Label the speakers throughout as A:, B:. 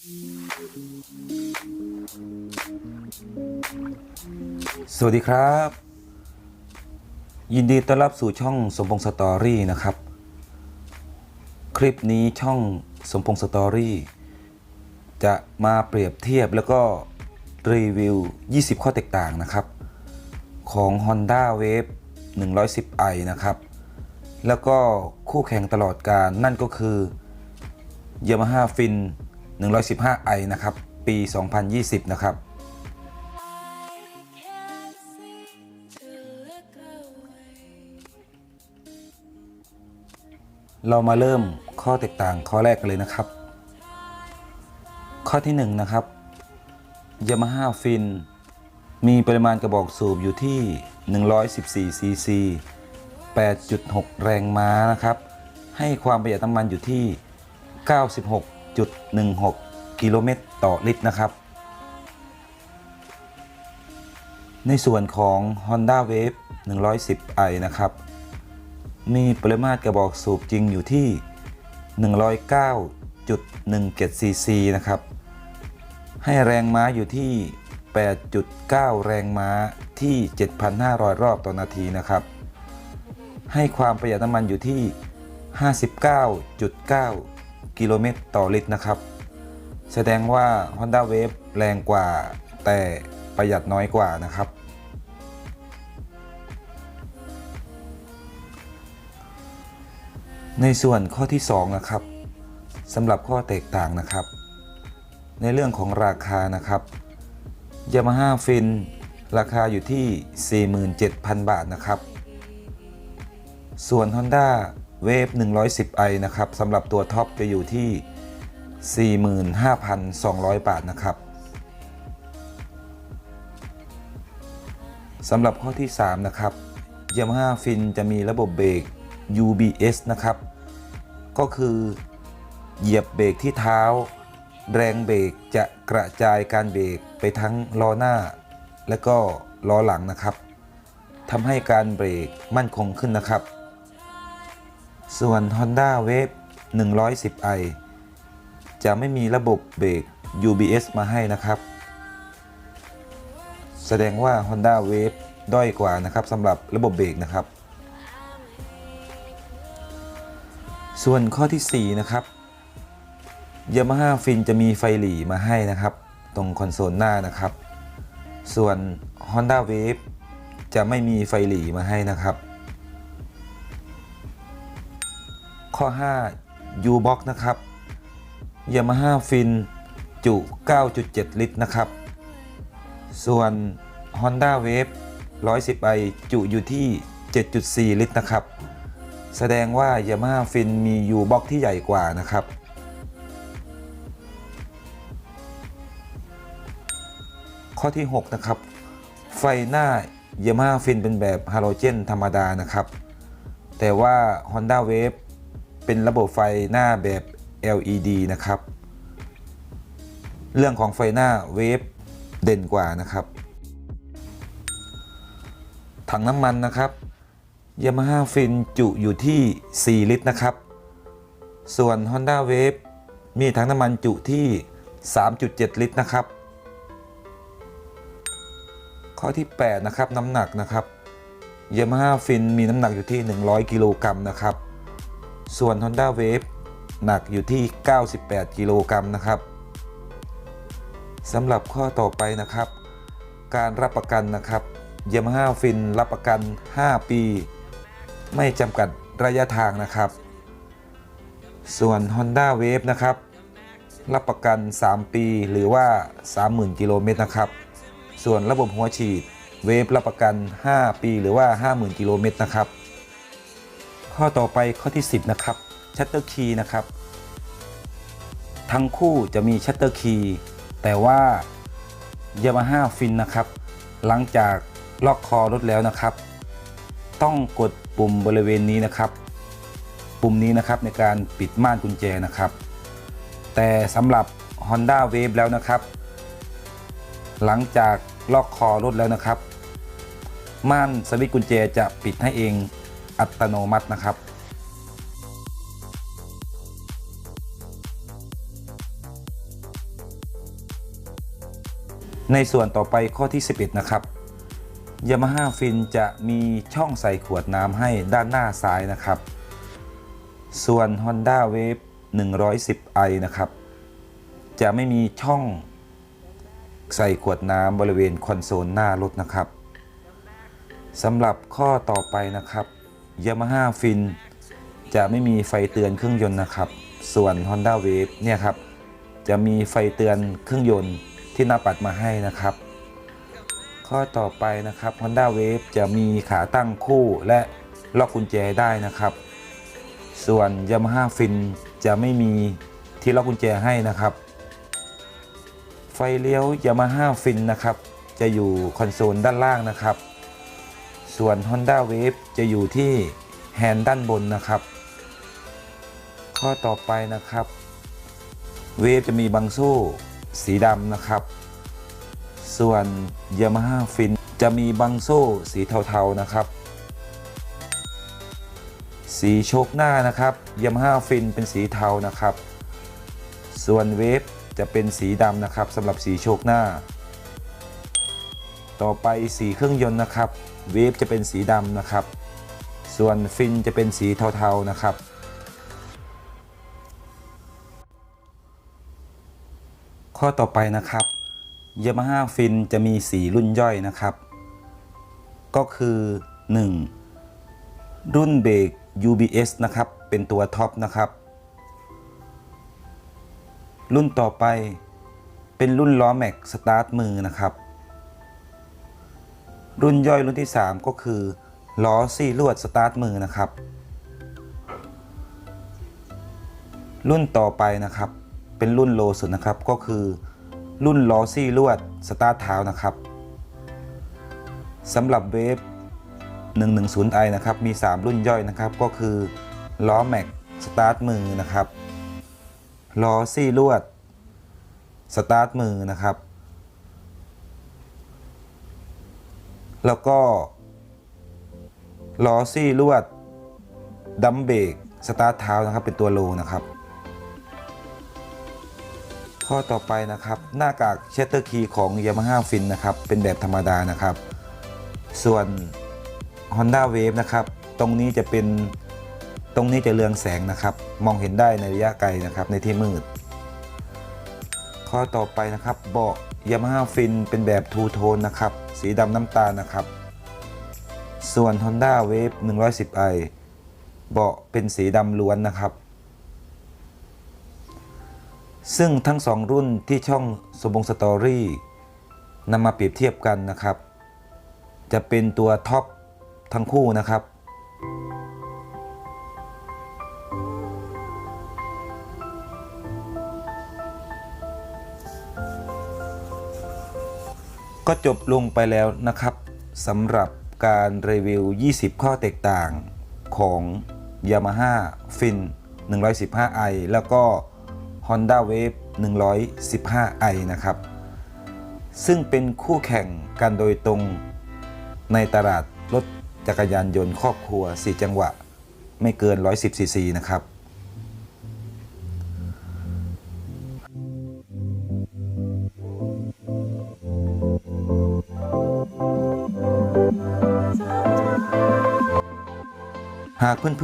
A: สวัสดีครับ ยินดีต้อนรับสู่ช่องสมพงษ์สตอรี่นะครับ คลิปนี้ช่องสมพงษ์สตอรี่จะมาเปรียบเทียบแล้วก็รีวิว 20 ข้อแตกต่างนะครับ ของ Honda Wave 110i นะครับ แล้วก็คู่แข่งตลอดการนั่นก็คือ Yamaha Fin 115i นะครับ ปี 2020 นะครับ เรามาเริ่มข้อแตกต่างข้อแรกกันเลยนะครับ ข้อที่1นงนะครับ Yamaha Fin มีปริมาณกระบอกสูบอยู่ที่ 114 cc 8.6 แรงม้านะครับ ให้ความประหยัดน้ำมันอยู่ที่ 96.16 กิโลเมตรต่อลิตรนะครับ ในส่วนของ Honda Wave 110i นะครับ มีปริมาตรกระบอกสูบจริงอยู่ที่ 109.17 cc นะครับ ให้แรงม้าอยู่ที่ 8.9 แรงม้าที่ 7,500 รอบต่อนาทีนะครับ ให้ความประหยัดน้ำมันอยู่ที่ 59.9 กิโลเมตรต่อลิตรนะครับ แสดงว่า Honda Wave แรงกว่า แต่ประหยัดน้อยกว่านะครับ ในส่วนข้อที่ 2 นะครับสำหรับข้อแตกต่างนะครับ ในเรื่องของราคานะครับ Yamaha Fin ราคาอยู่ที่ 47,000 บาทนะครับ ส่วน Honda Wave 110i นะครับสำหรับตัวท็อปจะอยู่ที่ 45,200 บาทนะครับสำหรับข้อที่ 3 นะครับ Yamaha Fin จะมีระบบเบรก UBS นะครับ ก็คือเหยียบเบรกที่เท้า แรงเบรกจะกระจายการเบรกไปทั้งล้อหน้า และก็ล้อหลังนะครับทำให้การเบรกมั่นคงขึ้นนะครับ ส่วน Honda Wave 110i จะไม่มีระบบเบรก UBS มาให้นะครับ แสดงว่า Honda Wave ด้อยกว่านะครับสำหรับระบบเบรกนะครับ ส่วนข้อที่ 4 นะครับ Yamaha Fin จะมีไฟหลีมาให้นะครับ ตรงคอนโซลหน้านะครับ ส่วน Honda Wave จะไม่มีไฟหลีมาให้นะครับ ข้อ 5 U-Box นะครับ Yamaha Fin จุ 9.7 ลิตรนะครับ ส่วน Honda Wave 110i จุอยู่ที่ 7.4 ลิตรนะครับ แสดงว่า Yamaha Fin มี U-Box ที่ใหญ่กว่านะครับข้อที่ 6 นะครับ ไฟหน้า Yamaha Fin เป็นแบบฮาโลเจนธรรมดานะครับ แต่ว่า Honda Wave เป็นระบบไฟหน้าแบบ LED นะครับ เรื่องของไฟหน้า Wave เด่นกว่านะครับ ถังน้ำมันนะครับ Yamaha Fin จุอยู่ที่ 4 ลิตรนะครับ ส่วน Honda Wave มีถังน้ำมันจุที่ 3.7 ลิตรนะครับ ข้อที่ 8 นะครับ น้ำหนักนะครับ Yamaha Fin มีน้ำหนักอยู่ที่ 100 กิโลกรัมนะครับ ส่วน Honda Wave หนักอยู่ที่ 98 กิโลกรัมนะครับสำหรับข้อต่อไปนะครับ การรับประกันนะครับ Yamaha Fin รับประกัน 5 ปี ไม่จำกัดระยะทางนะครับ ส่วน Honda Wave นะครับ รับประกัน 3 ปีหรือว่า 30,000 กิโลเมตรนะครับ ส่วนระบบหัวฉีด Wave รับประกัน 5 ปีหรือว่า 50,000 กิโลเมตรนะครับ ข้อต่อไปข้อที่ 10 นะครับ Shutter Key นะครับ ทั้งคู่จะมี Shutter Key แต่ว่า Yamaha Fin นะครับ หลังจากล็อกคอรถแล้วนะครับ ต้องกดปุ่มบริเวณนี้นะครับ ปุ่มนี้นะครับในการปิดม่านกุญแจนะครับ แต่สำหรับ Honda Wave แล้วนะครับ หลังจากล็อกคอรถแล้วนะครับ ม่านสวิตช์กุญแจจะปิดให้เอง อัตโนมัตินะครับในส่วนต่อไปข้อที่ 11 นะครับยามาฮ่าฟินจะมีช่องใส่ขวดน้ำให้ด้านหน้าซ้ายนะครับ ส่วน Honda Wave 110i นะครับ จะไม่มีช่องใส่ขวดน้ำบริเวณคอนโซลหน้ารถนะครับสำหรับข้อต่อไปนะครับ Yamaha Fin จะไม่มีไฟเตือนเครื่องยนต์นะครับ ส่วน Honda Wave เนี่ยครับ จะมีไฟเตือนเครื่องยนต์ที่หน้าปัดมาให้นะครับ ข้อต่อไปนะครับ Honda Wave จะมีขาตั้งคู่และล็อกกุญแจได้นะครับ ส่วน Yamaha Fin จะไม่มีที่ล็อกกุญแจให้นะครับ ไฟเลี้ยว Yamaha Fin นะครับ จะอยู่คอนโซลด้านล่างนะครับ ส่วน Honda Wave จะอยู่ที่แฮนด์ด้านบนนะครับ ข้อต่อไปนะครับเวฟจะมีบังโซ่สีดำนะครับ ส่วน Yamaha Fin จะมีบังโซ่สีเทาๆนะครับ สีโชคหน้านะครับ Yamaha Fin เป็นสีเทานะครับ ส่วนเวฟจะเป็นสีดำนะครับสำหรับสีโชคหน้า ต่อไปสีเครื่องยนต์นะครับเวฟจะเป็นสีดำนะครับ ส่วนฟินจะเป็นสีเทาๆนะครับ ข้อต่อไปนะครับ Yamaha Fin จะมีสีรุ่นย่อยนะครับ ก็คือ 1. รุ่นเบรก UBS นะครับ เป็นตัวท็อปนะครับ รุ่นต่อไปเป็นรุ่นล้อแม็กสตาร์ทมือนะครับ รุ่นย่อยรุ่นที่ 3 ก็คือล้อซี่ลวดสตาร์ทมือนะครับ รุ่นต่อไปนะครับ เป็นรุ่นโลสุดนะครับก็คือ รุ่นล้อซี่ลวดสตาร์ทเท้านะครับสำหรับเวฟ 110i นะครับมี 3 รุ่นย่อยนะครับก็คือล้อแม็กสตาร์ทมือนะครับล้อซี่ลวดสตาร์ทมือนะครับ แล้วก็ล้อซี่ลวดดัมเบรกสตาร์ทเท้านะครับเป็นตัวโลนะครับ ข้อต่อไปนะครับ หน้ากากเชตเตอร์คีของ Yamaha Fin นะครับ เป็นแบบธรรมดานะครับ ส่วน Honda Wave นะครับ ตรงนี้จะเป็นตรงนี้จะเรืองแสงนะครับ มองเห็นได้ในระยะไกลนะครับในที่มืด ข้อต่อไปนะครับเบาะ Yamaha Fin เป็นแบบทูโทนนะครับ สีดำน้ำตาลนะครับ ส่วน Honda Wave 110i เบาะเป็นสีดำล้วนนะครับ ซึ่งทั้งสองรุ่นที่ช่องสมบงสตอรี่นำมาเปรียบเทียบกันนะครับ จะเป็นตัวท็อปทั้งคู่นะครับ ก็จบลงไปแล้วนะครับสำหรับการรีวิว 20 ข้อแตกต่างของ Yamaha Fin 115i แล้วก็ Honda Wave 115i นะครับ ซึ่งเป็นคู่แข่งกันโดยตรงในตลาดรถจักรยานยนต์ครอบครัว 4 จังหวะ ไม่เกิน 110ซีซีนะครับ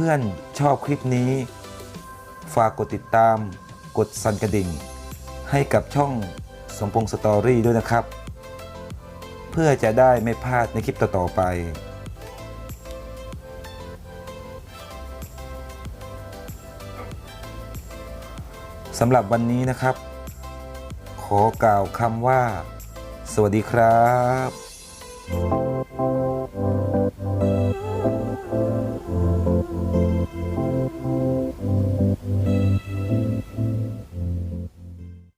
A: พื่อนๆ ชอบคลิปนี้ ฝากกดติดตาม กดสั่นกระดิ่ง ให้กับช่องสมพงษ์สตอรี่ด้วยนะครับ เพื่อจะได้ไม่พลาดในคลิปต่อๆไป สำหรับวันนี้นะครับ ขอกล่าวคำว่า สวัสดีครับ